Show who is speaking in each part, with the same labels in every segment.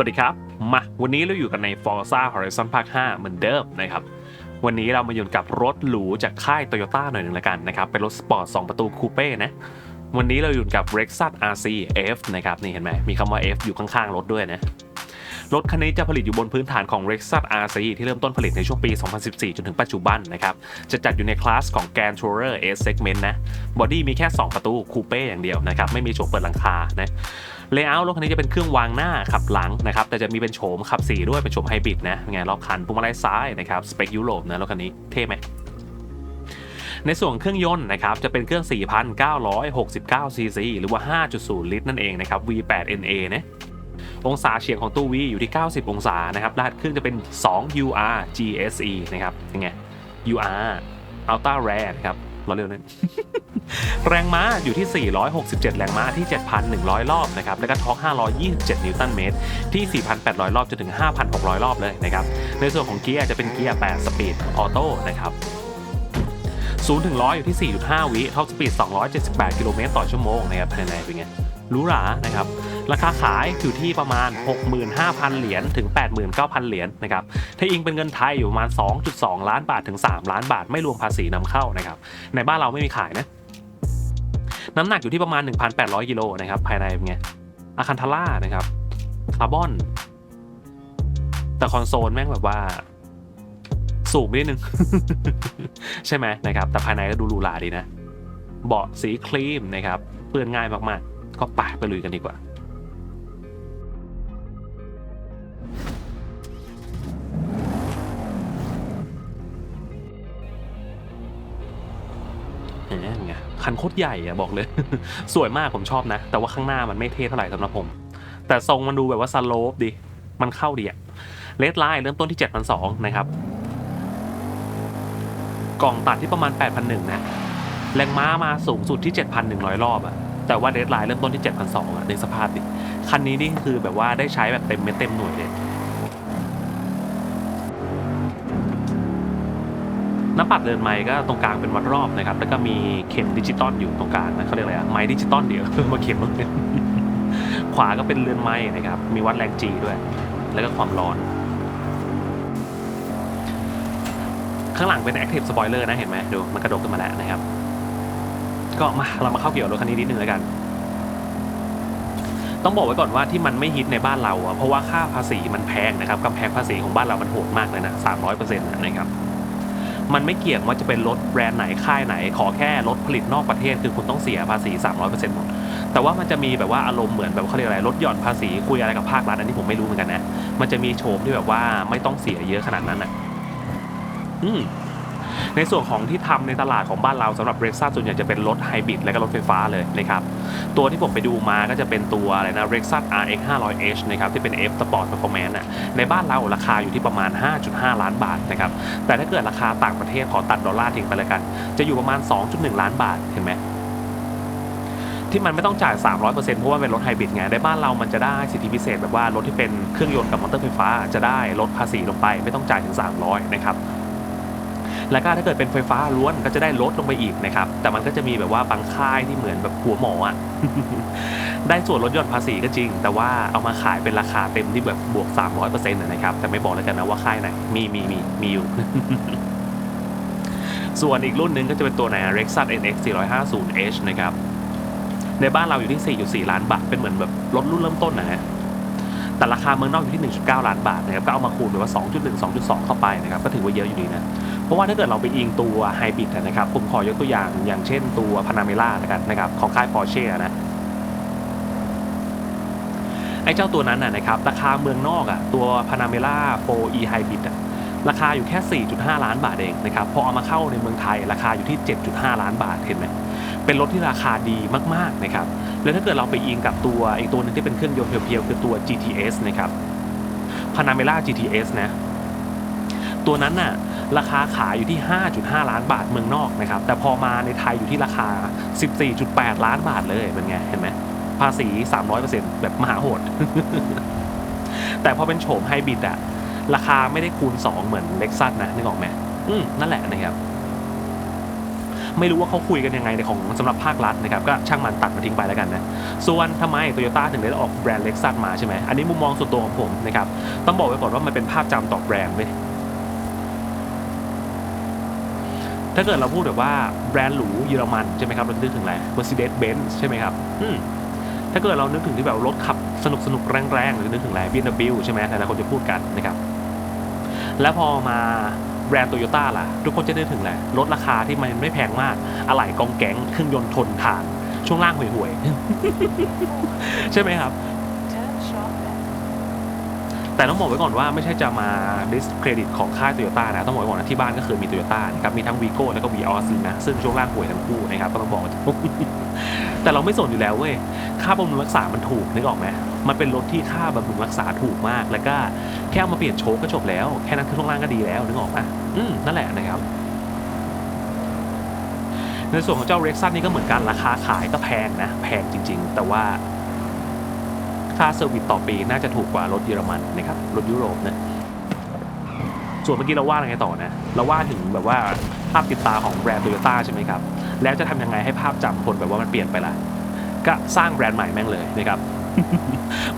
Speaker 1: วัสดีครับ มาวันนี้เราอยู่กันใน Forza Horizon Park 5 เหมือนเดิมนะครับ วันนี้เรามาอยู่กับรถหรูจากค่าย Toyota หน่อยหนึ่งละกันนะครับ เป็นรถสปอร์ต 2 ประตูคูเป้นะ วันนี้เราอยู่กับ Rexus RC F นะครับ นี่เห็นไหมมีคำว่า F อยู่ข้างๆ รถด้วยนะ รถคันนี้จะผลิตอยู่บนพื้นฐานของ Rexus RC ที่เริ่มต้นผลิตในช่วงปี 2014 จนถึงปัจจุบันนะครับ จะจัดอยู่ในคลาสของ Grand Tourer S Segment นะ บอดี้มีแค่ 2 ประตูคูเป้อย่างเดียวนะครับ ไม่มีโฉมเปิดหลังคานะ เลเยอร์รถคันนี้จะเป็นเครื่องวางหน้าขับหลังนะครับแต่จะมีเป็นโฉมขับ4ด้วยเป็นโฉมไฮบริดนะไงรอบคันพวงมาลัยซ้ายนะครับสเปคยุโรปนะรถคันนี้เท่ไหมในส่วนเครื่องยนต์นะครับจะเป็นเครื่อง 4,969 ซีซีหรือว่า 5.0 ลิตรนั่นเองนะครับ V8 NA นะองศาเฉียงของตู้ V อยู่ที่ 90 องศานะครับรหัสเครื่องจะเป็น 2 UR GSE นะครับยังไง UR Ultra Rare ครับ เราเร็วนั้นแรงม้าอยู่ที่ 467 แรงม้าที่ 7,100 รอบนะครับ แล้วก็ทอร์ก527 นิวตันเมตร ที่ 4,800 รอบจนถึง 5,600 รอบเลยนะครับ ในส่วนของเกียร์จะเป็นเกียร์ 8 สปีดออโต้นะครับ0ถึง100 อยู่ที่ 4.5 วิท็อปสปีด 278 กิโลเมตรต่อชั่วโมงนะครับภายในเป็นไง หรูหรานะครับราคาขายอยู่ที่ประมาณ 65,000 เหรียญถึง 89,000 เหรียญนะครับถ้าอิงเป็นเงินไทยอยู่ประมาณ 2.2 ล้านบาทถึง 3 ล้านบาทไม่รวมภาษีนำเข้านะครับในบ้านเราไม่มีขายนะน้ำหนักอยู่ที่ประมาณ 1,800กิโลนะครับภายในเป็นไงอาคันทาร่านะครับคาร์บอน แต่คอนโซลแม่งแบบว่า สูงนิดนึง ใช่ไหมนะครับ แต่ภายในก็ดูหรูหราดีนะ เบาะสีครีมนะครับ เปื้อนง่ายมากๆ ก็ไปไปลุยกันดีกว่าเห็นไงคันโคตรใหญ่อะบอกเลย สวยมากผมชอบนะ แต่ว่าข้างหน้ามันไม่เท่เท่าไหร่สำหรับผม แต่ทรงมันดูแบบว่าสโลปดี มันเข้าดีอะเลดไลน์เริ่มต้นที่7,200นะครับ กล่องตัดที่ประมาณ8,100นะ แรงม้ามาสูงสุดที่ 7,100 รอบอะ แต่ว่าเดดไลน์เริ่มต้นที่7,200อะในสภาพดิคันนี้นี่คือแบบว่าได้ใช้แบบเต็มเม็ดเต็มหน่วยเลยหน้าปัดเรือนไม้ก็ตรงกลางเป็นวัดรอบนะครับ แล้วก็มีเข็มดิจิตอลอยู่ตรงกลางนะเขาเรียกอะไรอะไม้ดิจิตอลเดียวมาเข็มตรงนี้ขวาก็เป็นเรือนไม้นะครับ มีวัดแรงจีด้วย แล้วก็ความร้อน ข้างหลังเป็น Active Spoiler นะเห็นไหมดูมันกระโดดขึ้นมาแล้วนะครับ ก็มาเรามาเข้าเกี่ยวรถคันนี้นิดนึงแล้วกัน ต้องบอกไว้ก่อนว่าที่มันไม่ฮิตในบ้านเราอะเพราะว่าค่าภาษีมันแพงนะครับกำแพงภาษีของบ้านเรามันโหดมากเลยนะ300%นะครับมันไม่เกี่ยงว่าจะเป็นรถแบรนด์ไหนค่ายไหน ขอแค่รถผลิตนอกประเทศคือคุณต้องเสียภาษี 300%หมด แต่ว่ามันจะมีแบบว่าอารมณ์เหมือนแบบเขาเรียกอะไรลดหย่อนภาษีคุยอะไรกับภาครัฐอันนี้ผมไม่รู้เหมือนกันนะ มันจะมีโฉมที่แบบว่าไม่ต้องเสียเยอะขนาดนั้นอะ อืม ในส่วนของที่ทำในตลาดของบ้านเราสำหรับเรซ่าส่วนใหญ่จะเป็นรถไฮบริดและก็รถไฟฟ้าเลยนะครับตัวที่ผมไปดูมาก็จะเป็นตัวอะไรนะ Rexus RX 500h นะครับที่เป็น F Sport Performance นะในบ้านเราราคาอยู่ที่ประมาณ 5.5 ล้านบาทนะครับแต่ถ้าเกิดราคาต่างประเทศขอตัดดอลลาร์ทิ้งไปเลยกัน จะอยู่ประมาณ 2.1 ล้านบาทเห็นไหมที่มันไม่ต้องจ่าย 300%เพราะว่าเป็นรถไฮบริดไง ในบ้านเรามันจะได้สิทธิพิเศษแบบว่ารถที่เป็นเครื่องยนต์กับมอเตอร์ไฟฟ้าจะได้ลดภาษีลงไป ไม่ต้องจ่ายถึง 300 นะครับ แล้วก็ถ้าเกิดเป็นไฟฟ้าล้วนก็จะได้ลดลงไปอีกนะครับ แต่มันก็จะมีแบบว่าบางค่ายที่เหมือนแบบหัวหมออะได้ส่วนลดหย่อนภาษีก็จริง แต่ว่าเอามาขายเป็นราคาเต็มที่แบบบวก 300%นะครับ แต่ไม่บอกแล้วกันนะว่าค่ายไหน มีมีมีมีอยู่ ส่วนอีกรุ่นหนึ่งก็จะเป็นตัวไหน Rexus NX 450h นะครับ ในบ้านเราอยู่ที่ 4.4 ล้านบาท เป็นเหมือนแบบรถรุ่นเริ่มต้นนะฮะแต่ราคาเมืองนอกอยู่ที่ 1.9 ล้านบาทนะครับ ก็เอามาคูณแบบว่า 2.1 2.2 เข้าไปนะครับ ก็ถือว่าเยอะอยู่ดีนะ เพราะว่าถ้าเกิดเราไปอิงตัวไฮบริดนะครับผมขอยกตัวอย่างอย่างเช่นตัวพานาเมล่านะครับนะครับของค่าย Porsche นะไอ้เจ้าตัวนั้นนะครับราคาเมืองนอกอะตัว Panamera 4e Hybrid อะราคาอยู่แค่ 4.5 ล้านบาทเองนะครับพอเอามาเข้าในเมืองไทยราคาอยู่ที่ 7.5 ล้านบาทเห็นไหมเป็นรถที่ราคาดีมากๆนะครับแล้วถ้าเกิดเราไปอิงกับตัวอีกตัวหนึงที่เป็นเครื่องยนต์เพียวๆคือตัว GTS นะครับ Panamera GTS นะตัวนั้นน่ะ ราคาขายอยู่ที่ 5.5 ล้านบาทเมืองนอกนะครับแต่พอมาในไทยอยู่ที่ราคา 14.8 ล้านบาทเลยเป็นไงเห็นไหมภาษี 300%แบบมหาโหด แต่พอเป็นโฉมไฮบริดอะราคาไม่ได้คูณ 2 เหมือนเล็กซัสนะนึกออกไหมอืมนั่นแหละนะครับ ไม่รู้ว่าเขาคุยกันยังไงในของสำหรับภาครัฐนะครับ ก็ช่างมันตัดมาทิ้งไปแล้วกันนะ ส่วนทำไมโตโยต้าถึงได้ออกแบรนด์เล็กซัสมาใช่ไหมอันนี้มุมมองส่วนตัวของผมนะครับ ต้องบอกไว้ก่อนว่ามันเป็นภาพจำต่อแบรนด์เว้ย ถ้าเกิดเราพูดแบบว่าแบรนด์หรูเยอรมันใช่ไหมครับเราจะนึกถึงอะไร Mercedes-Benz ใช่ไหมครับอืมถ้าเกิดเรานึกถึงที่แบบรถขับสนุกสนุกแรงๆหรือนึกถึงอะไร BMW ใช่ไหมหลายๆคนจะพูดกันนะครับ แล้วพอมาแบรนด์โตโยต้าล่ะ ทุกคนจะนึกถึงอะไรรถราคาที่มันไม่แพงมาก อะไหล่กองแก๊งเครื่องยนต์ทนทาน ช่วงล่างห่วยๆ ใช่ไหมครับ แต่ต้องบอกไว้ก่อนว่าไม่ใช่จะมาดิสเครดิตของค่ายโตโยต้านะต้องบอกไว้ก่อนนะที่บ้านก็เคยมีโตโยต้านะครับมีทั้งวีโก้แล้วก็วีออสนะซึ่งช่วงล่างห่วยทั้งคู่นะครับก็ต้องบอกแต่เราไม่สนอยู่แล้วเว้ยค่าบำรุงรักษามันถูกนึกออกไหมมันเป็นรถที่ค่าบำรุงรักษาถูกมาก แล้วก็แค่เอามาเปลี่ยนโชคก็จบแล้ว แค่นั้นคือช่วงล่างก็ดีแล้วนึกออกไหมอืมนั่นแหละนะครับในส่วนของเจ้าเร็กซัสนี่ก็เหมือนกันราคาขายก็แพงนะ แพงจริง ๆ แต่ว่า ค่าเซอร์วิสต่อปีน่าจะถูกกว่ารถเยอรมันนะครับรถยุโรปนะส่วนเมื่อกี้เราว่าอะไรต่อนะ เราว่าถึงแบบว่าภาพติดตาของแบรนด์โตโยต้าใช่ไหมครับ แล้วจะทำยังไงให้ภาพจำคนแบบว่ามันเปลี่ยนไปล่ะ ก็สร้างแบรนด์ใหม่แม่งเลยนะครับ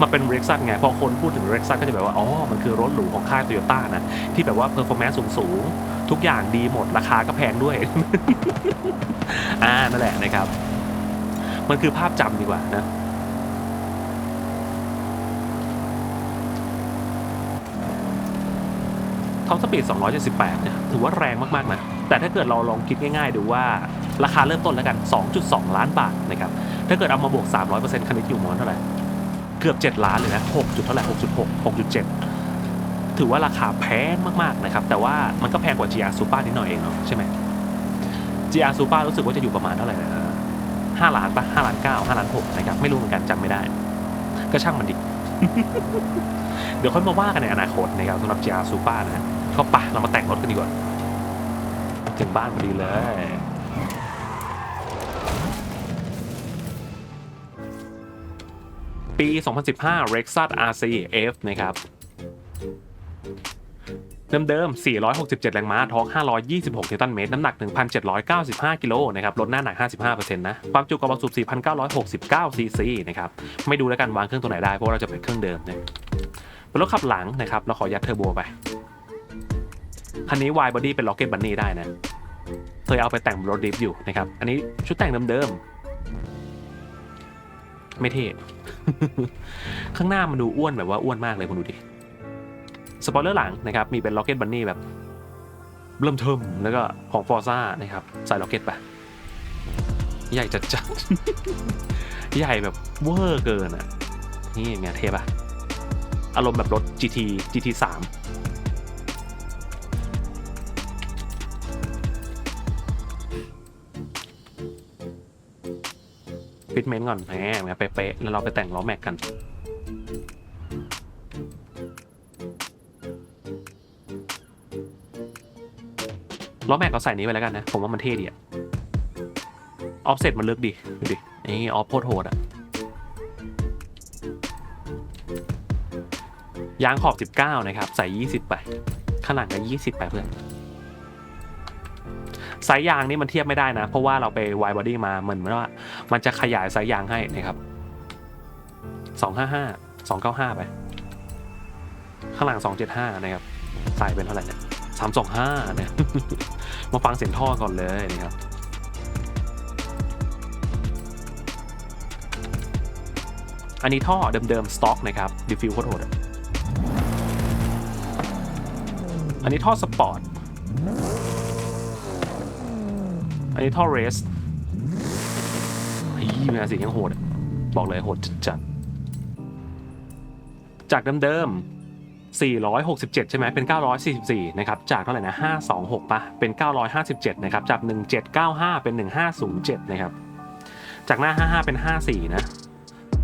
Speaker 1: มาเป็นเร็กซัสไง พอคนพูดถึงเร็กซัสก็จะแบบว่า อ๋อ มันคือรถหรูของค่ายโตโยต้านะ ที่แบบว่าเพอร์ฟอร์แมนซ์สูงๆ ทุกอย่างดีหมด ราคาก็แพงด้วย อ่า นั่นแหละนะครับ มันคือภาพจำดีกว่านะ ท็อปสปีด 278 เนี่ย ถือว่าแรงมากๆนะ แต่ถ้าเกิดเราลองคิดง่ายๆ ดูว่าราคาเริ่มต้นแล้วกัน 2.2 ล้านบาทนะครับ ถ้าเกิดเอามาบวก 300%คันนี้อยู่มอนเท่าไหร่ เกือบ 7 ล้านเลยนะ 6 จุดเท่าไหร่ 6.6 6.7 ถือว่าราคาแพงมากๆ นะครับ แต่ว่ามันก็แพงกว่า GR Super นิดหน่อยเองเนาะใช่ไหม GR Super รู้สึกว่าจะอยู่ประมาณเท่าไหร่นะ5ล้านปะ5ล้าน9 5ล้าน6นะครับ ไม่รู้เหมือนกันจำไม่ได้ ก็ช่างมันดิ เดี๋ยวค่อยมาว่ากันในอนาคตนะครับสำหรับ GR Super นะฮะก็ปะเรามาแต่งรถกันดีกว่า ถึงบ้านพอดีเลยปี 2015 Rexat RC F นะครับเดิมๆ 467 แรงม้าทอร์ก526 นิวตันเมตร น้ำหนัก 1,795 กิโลนะครับ ลดหน้าหนัก 55%นะ ความจุกระบอกสูบ 4,969 ซีซีนะครับ ไม่ดูแล้วกันวางเครื่องตัวไหนได้ เพราะเราจะเป็นเครื่องเดิมนะ เป็นรถขับหลังนะครับเราขอยัดเทอร์โบไป คันนี้ Y body เป็น Rocket Bunny ได้นะ เคยเอาไปแต่งรถดิฟอยู่นะครับ อันนี้ชุดแต่งเดิมๆ ไม่เท่ ข้างหน้ามันดูอ้วนแบบว่าอ้วนมากเลยคุณดูดิ สปอยเลอร์หลังนะครับ มีเป็น Rocket Bunny แบบ เริ่มเทิมแล้วก็ของ Forza นะครับใส่ Rocket ไปใหญ่จัดจัดๆใหญ่แบบเวอร์เกินอะ นี่ไงเทปะ อารมณ์แบบรถ GT GT 3ฟิตเมนต์ก่อนแหมแหมเป๊ะๆแล้วเราไปแต่งล้อแม็กกันล้อแม็กเราใส่นี้ไปแล้วกันนะ ผมว่ามันเท่ดีอะออฟเซ็ตมันลึกดีดูดินี่ออฟโพดโหดอะ ยางขอบ 19 นะครับ ใส่ 20 ไป ข้างหลังก็20 ไปเพื่อน สายยางนี่มันเทียบไม่ได้นะ เพราะว่าเราไปวายบอดี้มาเหมือนว่า มันจะขยายสายยางให้นะครับ 255 295 ไป ข้างหลัง 275 นะครับ ใส่เป็นเท่าไหร่เนี่ย325เนี่ยมาฟังเสียงท่อก่อนเลยนะครับอันนี้ท่อเดิมๆสต็อกนะครับดีฟิวโคตรโหด อันนี้ท่อสปอร์ต อันนี้ท่อเรสฮีมันสียงยังโหด บอกเลยโหดจัด จากเดิมๆ467 ใช่ไหมเป็น 944 นะครับ จากเท่าไหร่นะ 526ปะเป็น 957 นะครับ จาก 1795 เป็น 1507 นะครับ จากหน้า 55 เป็น 54 นะ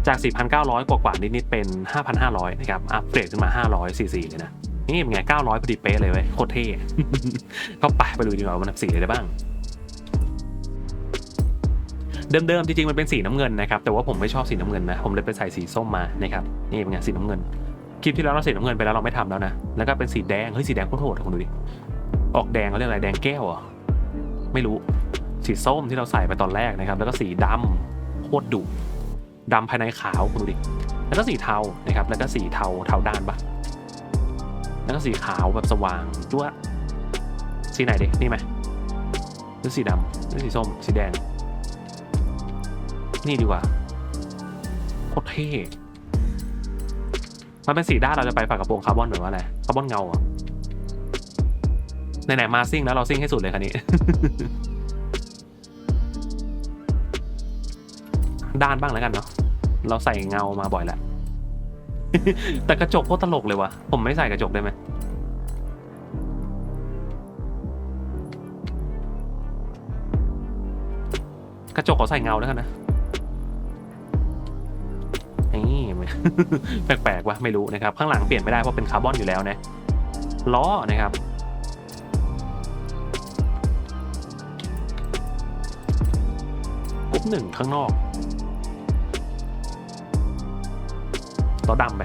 Speaker 1: จาก 4,900 กว่ากว่าๆนิดๆเป็น 5,500 นะครับ อัปเกรดขึ้นมา544เลยนะ นี่เป็นไง900พอดีเป๊ะเลยเว้ยโคตรเท่ก็ไปไปดูดีกว่ามันสีอะไรได้บ้าง เดิมๆจริงๆมันเป็นสีน้ำเงินนะครับแต่ว่าผมไม่ชอบสีน้ำเงินนะผมเลยไปใส่สีส้มมานะครับนี่เป็นไงสีน้ำเงินคลิปที่แล้วเราสีน้ำเงินไปแล้วเราไม่ทำแล้วนะแล้วก็เป็นสีแดงเฮ้ยสีแดงโคตรโหดอะคุณดูดิออกแดงเขาเรียกอะไรแดงแก้วเหรอไม่รู้สีส้มที่เราใส่ไปตอนแรกนะครับ แล้วก็สีดำโคตรดุดำภายในขาวคุณดูดิแล้วก็สีเทานะครับแล้วก็สีเทาเทาด้านปะ แล้วก็สีขาวแบบสว่างจ้วสีไหนดินี่ไหมหรือสีดำหรือสีส้ม สีแดง นี่ดีกว่าโคตรเท่มันเป็นสีด้านเราจะไปฝากระโปรงคาร์บอนหรือว่าอะไรคาร์บอนเงาอะไหนๆมาซิ่งแล้วเราซิ่งให้สุดเลยคันนี้ ด้านบ้างแล้วกันเนาะเราใส่เงามาบ่อยแล้ว แต่กระจกโคตรตลกเลยวะผมไม่ใส่กระจกได้ไหมกระจกขอใส่เงาแล้วกันนะนี่แปลกๆวะไม่รู้นะครับ ข้างหลังเปลี่ยนไม่ได้เพราะเป็นคาร์บอนอยู่แล้วนะล้อนะครับกรุ๊ปหนึ่งข้างนอก ล้อดำไป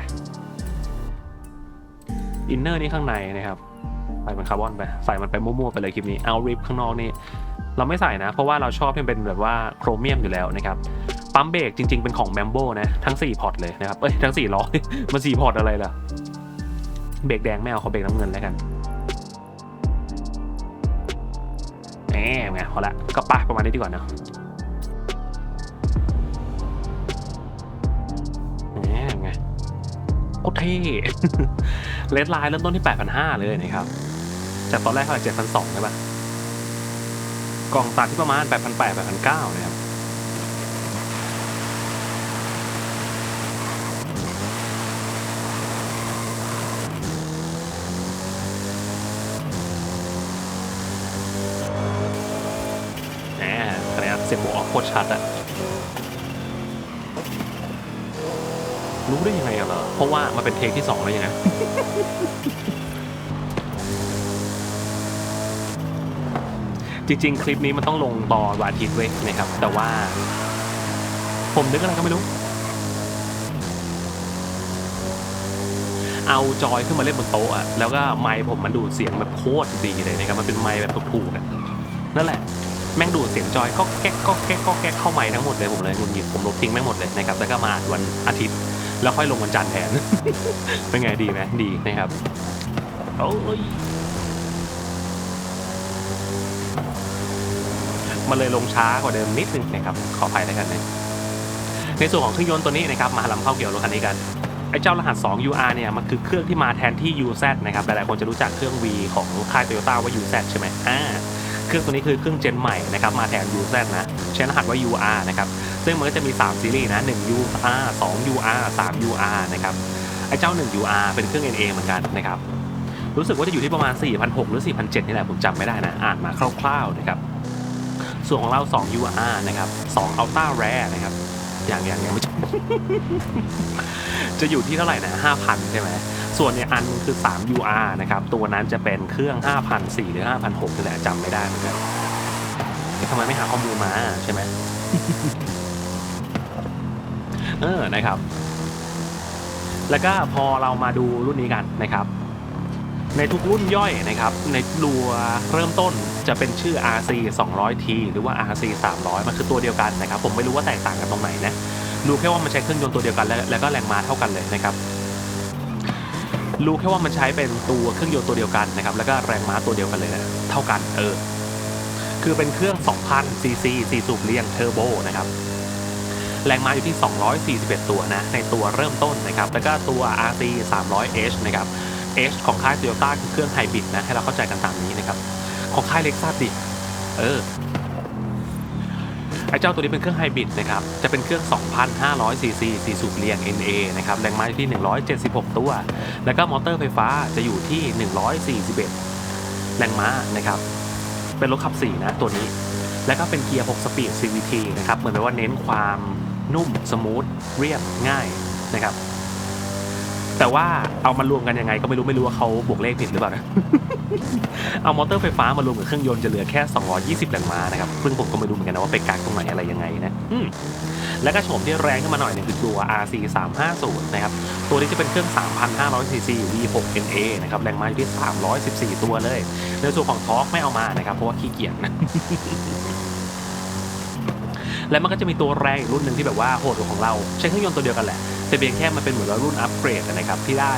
Speaker 1: อินเนอร์นี่ข้างในนะครับใส่เป็นคาร์บอนไปใส่มันไปมั่วๆไปเลยคลิปนี้เอาริปข้างนอกนี่เราไม่ใส่นะ เพราะว่าเราชอบให้มันเป็นแบบว่าโครเมียมอยู่แล้วนะครับปั๊มเบรกจริงๆ เป็นของแมมโบนะ ทั้ง 4 พอร์ตเลยนะครับ เอ้ย ทั้ง 4 ล้อ มัน 4 พอร์ตอะไรล่ะ เบรกแดงไม่เอาขอเบรกน้ำเงินแล้วกันแหมไงพอละ ก็ปะประมาณนี้ดีกว่าเนาะ เท่เลดไลน์เริ่มต้นที่ 8,500 เลยนะครับ จากตอนแรกเท่าไหร่7,200ใช่ปะกล่องตัดที่ประมาณ 8,800 8,900นะครับแหมคะแนนเสียงหมูออกโคตรชัดอะ รู้ได้ยังไงอะเหรอ เพราะว่ามันเป็นเทคที่สองแล้วยังไงจริง ๆ คลิปนี้มันต้องลงตอนวันอาทิตย์เว้ยนะครับ แต่ว่า ผมนึกอะไรก็ไม่รู้ เอาจอยขึ้นมาเล่นบนโต๊ะอะแล้วก็ไมค์ผมมันดูดเสียงแบบโคตรดีเลยนะครับ มันเป็นไมค์แบบถูกๆอะนั่นแหละ แม่งดูดเสียงจอยก็แก๊กก็แก๊กก็แก๊กเข้าไมค์ทั้งหมดเลยผมเลยหงุดหงิดผมลบทิ้งแม่งหมดเลยนะครับ แล้วก็มาวันอาทิตย์ แล้วค่อยลงวันจันทร์แทน เป็นไงดีไหมดีนะครับโอ้ยมันเลยลงช้ากว่าเดิมนิดนึงนะครับ ขออภัยแล้วกันนะในส่วนของเครื่องยนต์ตัวนี้นะครับมาลำเข้าเกี่ยวรถคันนี้กันไอ้เจ้ารหัส 2 UR เนี่ยมันคือเครื่องที่มาแทนที่ UZ นะครับหลายๆคนจะรู้จักเครื่อง V ของค่าย Toyota ว่า UZ ใช่ไหมอ่าเครื่องตัวนี้คือเครื่องเจนใหม่นะครับมาแทน UZ นะใช้รหัสว่า UR นะครับ ซึ่งมันก็จะมี 3 ซีรีส์นะ1 UR 2 UR 3 UR นะครับไอ้เจ้า 1 UR เป็นเครื่อง NA เหมือนกันนะครับรู้สึกว่าจะอยู่ที่ประมาณ 4,600 หรือ 4,700 นี่แหละ ผมจำไม่ได้นะ อ่านมาคร่าวๆนะครับ ส่วนของเรา 2 UR นะครับ 2 Ultra Rare นะครับ อย่างอย่างยังไม่จบจะอยู่ที่เท่าไหร่นะ 5,000 ใช่ไหม ส่วนในอันคือ 3 UR นะครับ ตัวนั้นจะเป็นเครื่อง 5,004หรือ 5,006นี่แหละจำไม่ได้เหมือนกันทำไมไม่หาข้อมูลมาใช่ไหม เออนะครับ แล้วก็พอเรามาดูรุ่นนี้กันนะครับ ในทุกรุ่นย่อยนะครับ ในรัวเริ่มต้นจะเป็นชื่อ RC 200T หรือว่า RC 300 มันคือตัวเดียวกันนะครับ ผมไม่รู้ว่าแตกต่างกันตรงไหนนะรู้แค่ว่ามันใช้เครื่องยนต์ตัวเดียวกันแล้วแล้วก็แรงม้าเท่ากันเลยนะครับรู้แค่ว่ามันใช้เป็นตัวเครื่องยนต์ตัวเดียวกันนะครับ แล้วก็แรงม้าตัวเดียวกันเลยนะเท่ากันเออ คือเป็นเครื่อง 2,000ซีซี4สูบเรียงเทอร์โบนะครับ แรงม้าอยู่ที่ 241 ตัวนะ ในตัวเริ่มต้นนะครับ แล้วก็ตัว RC 300H นะครับ H ของค่าย Toyota คือเครื่องไฮบริดนะ ให้เราเข้าใจกันตามนี้นะครับ ของค่ายเล็กซัสดิ เออ ไอ้เจ้าตัวนี้เป็นเครื่องไฮบริดนะครับ จะเป็นเครื่อง 2,500ซีซี4สูบเรียง NA นะครับ แรงม้าอยู่ที่ 176 ตัว แล้วก็มอเตอร์ไฟฟ้าจะอยู่ที่ 141 แรงม้านะครับ เป็นรถขับ 4 นะตัวนี้แล้วก็เป็นเกียร์ 6 สปีด CVT นะครับ เหมือนแบบว่าเน้นความ นุ่มสมูทเรียบง่ายนะครับ แต่ว่าเอามารวมกันยังไง ก็ไม่รู้ไม่รู้ว่าเขาบวกเลขผิดหรือเปล่านะเอามอเตอร์ไฟฟ้ามารวมกับเครื่องยนต์จะเหลือแค่ 220 แรงม้านะครับซึ่งผมก็ไม่รู้เหมือนกันนะว่าไปกักตรงไหนอะไรยังไงนะแล้วก็โฉมที่แรงขึ้นมาหน่อยหนึงคือตัว RC 350นะครับ ตัวนี้จะเป็นเครื่อง 3,500 cc V6 NA นะครับ แรงม้าอยู่ที่ 314 ตัวเลย ในส่วนของทอร์กไม่เอามานะครับ เพราะว่าขี้เกียจนะ แล้วมันก็จะมีตัวแรงอีกรุ่นหนึ่งที่แบบว่าโหดกว่าของเรา ใช้เครื่องยนต์ตัวเดียวกันแหละ แต่เพียงแค่มันเป็นเหมือนรุ่นอัปเกรดนะครับที่ได้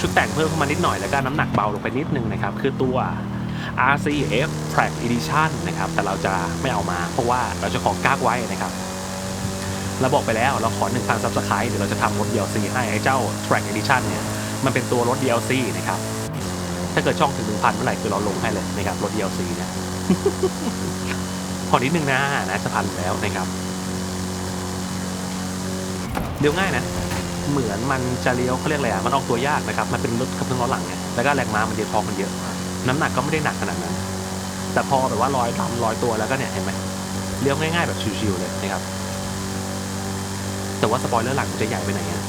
Speaker 1: ชุดแต่งเพิ่มเข้ามานิดหน่อยแล้วก็น้ำหนักเบาลงไปนิดนึงนะครับคือตัว RCF Track Edition นะครับแต่เราจะไม่เอามาเพราะว่าเราจะขอกากไว้นะครับเราบอกไปแล้วเราขอ 1,000 Subscribe เดี๋ยวเราจะทำรถ DLC ให้ไอ้เจ้า Track Edition เนี่ยมันเป็นตัวรถ DLC นะครับถ้าเกิดช่องถึง 1,000 เมื่อไหร่คือเราลงให้เลยนะครับรถ DLC เนี่ย พอนิดนึงนะนะจะพันแล้วนะครับเลี้ยวง่ายนะ เหมือนมันจะเลี้ยวเขาเรียกอะไรอะมันออกตัวยากนะครับ มันเป็นรถกับเครื่องล้อหลังไงแล้วก็แรงม้ามันเยอะพอมันเยอะ น้ำหนักก็ไม่ได้หนักขนาดนั้น แต่พอแบบว่าร้อยลำร้อยตัวแล้วก็เนี่ยเห็นไหมเลี้ยวง่าย ๆ แบบชิวๆเลยนะครับ แต่ว่าสปอยเลอร์หลังมันจะใหญ่ไปไหนอะ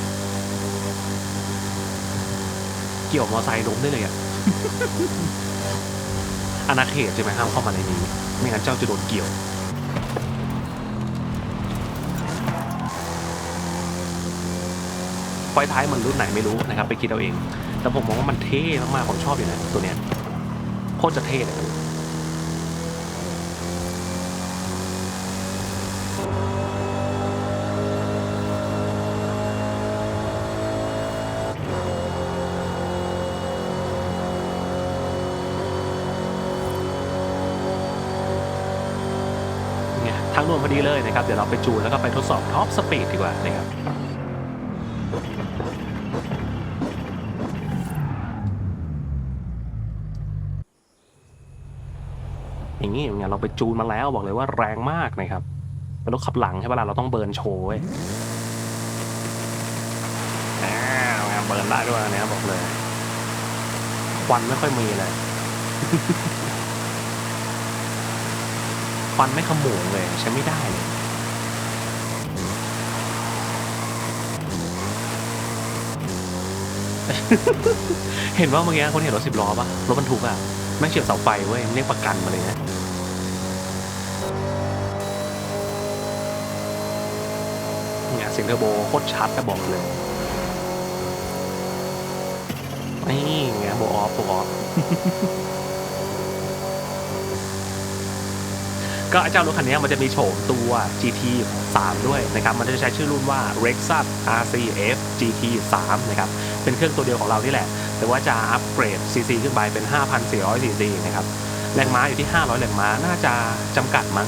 Speaker 1: เกี่ยวมอไซค์ล้มได้เลยอะอาณาเขตใช่ไหมห้ามเข้ามาในนี้ ไม่งั้นเจ้าจะโดนเกี่ยว ไฟท้ายมันรุ่นไหนไม่รู้นะครับ ไปคิดเอาเอง แต่ผมมองว่ามันเท่มากๆผมชอบอยู่นะตัวเนี้ยโคตรจะเท่เลยเนี่ย พอดีเลยนะครับ เดี๋ยวเราไปจูนแล้วก็ไปทดสอบท็อปสปีดดีกว่านะครับอย่างนี้อย่างเงี้ยเราไปจูนมาแล้วบอกเลยว่าแรงมากนะครับเป็นรถขับหลังใช่ปะล่ะเราต้องเบิร์นโชว์เว้ยอ้าวเบิร์นได้ด้วยนะบอกเลยควันไม่ค่อยมีเลย ควันไม่ขโมงเลยใช้ไม่ได้เลยเห็นว่าเมื่อกี้คนเห็นรถสิบล้อปะรถบรรทุกอะแม่งเฉียบเสาไฟเว้ยมันเรียกประกันมาเลยนะเนี่ยเสียงเทอร์โบโคตรชัดนะบอกเลยนี่ไงโบออฟโบออฟ ก็เจ้ารถคันนี้มันจะมีโฉมตัว GT 3 ด้วยนะครับ มันจะใช้ชื่อรุ่นว่า Rexus RCF GT 3นะครับ เป็นเครื่องตัวเดียวของเรานี่แหละ แต่ว่าจะอัปเกรด CC ขึ้นไปเป็น 5,400 CC นะครับ แรงม้าอยู่ที่ 500 แรงม้า น่าจะจำกัดมั้ง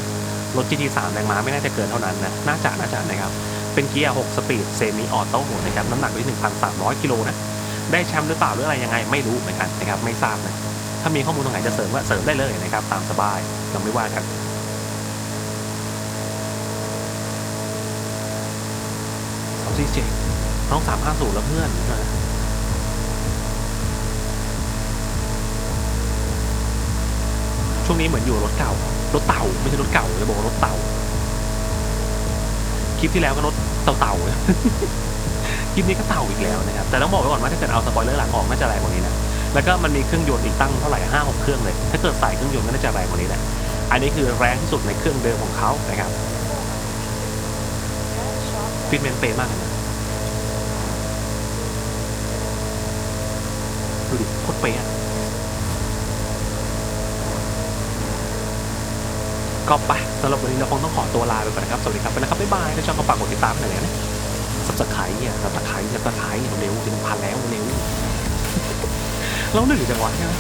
Speaker 1: รถ GT 3 แรงม้าไม่น่าจะเกินเท่านั้นนะ น่าจะ น่าจะนะครับ เป็นเกียร์ 6 สปีด เซมิออโต้นะครับ น้ำหนักอยู่ที่ 1,300 กิโลนะ ได้แชมป์หรือเปล่าหรืออะไรยังไง ไม่รู้เหมือนกันนะครับ ไม่ทราบนะ ถ้ามีข้อมูลตรงไหนจะเสริมก็เสริมได้เลยนะครับ ตามสบาย เราไม่ว่ากันีเจ็ดน้องสามห้าศูนย์แล้วเพื่อนนะช่วงนี้เหมือนอยู่รถเก่า รถเต่าไม่ใช่รถเก่าจะบอกรถเต่า คลิปที่แล้วก็รถเต่าเต่าคลิปนี้ก็เต่าอีกแล้วนะครับ แต่ต้องบอกไว้ก่อนว่าถ้าเกิดเอาสปอยเลอร์หลังออกน่าจะแรงกว่านี้นะ แล้วก็มันมีเครื่องยนต์อีกตั้งเท่าไหร่ห้าหกเครื่องเลย ถ้าเกิดใส่เครื่องยนต์ก็น่าจะแรงกว่านี้แหละ อันนี้คือแรงที่สุดในเครื่องเดิมของเขานะครับฟิตเมนเปย์มากเลยนะ โคตรเป๊ะก็ไปสำหรับวันนี้เราคงต้องขอตัวลาไปก่อนนะครับ สวัสดีครับไปแล้วครับ บ๊ายบายถ้าชอบก็ฝากกดติดตามหน่อยนะสับสไครต์เนี่ยสับสไครต์สับสไครต์เร็วๆถึงพันแล้วเร็วเราหนึ่งจังหวะใช่ไหม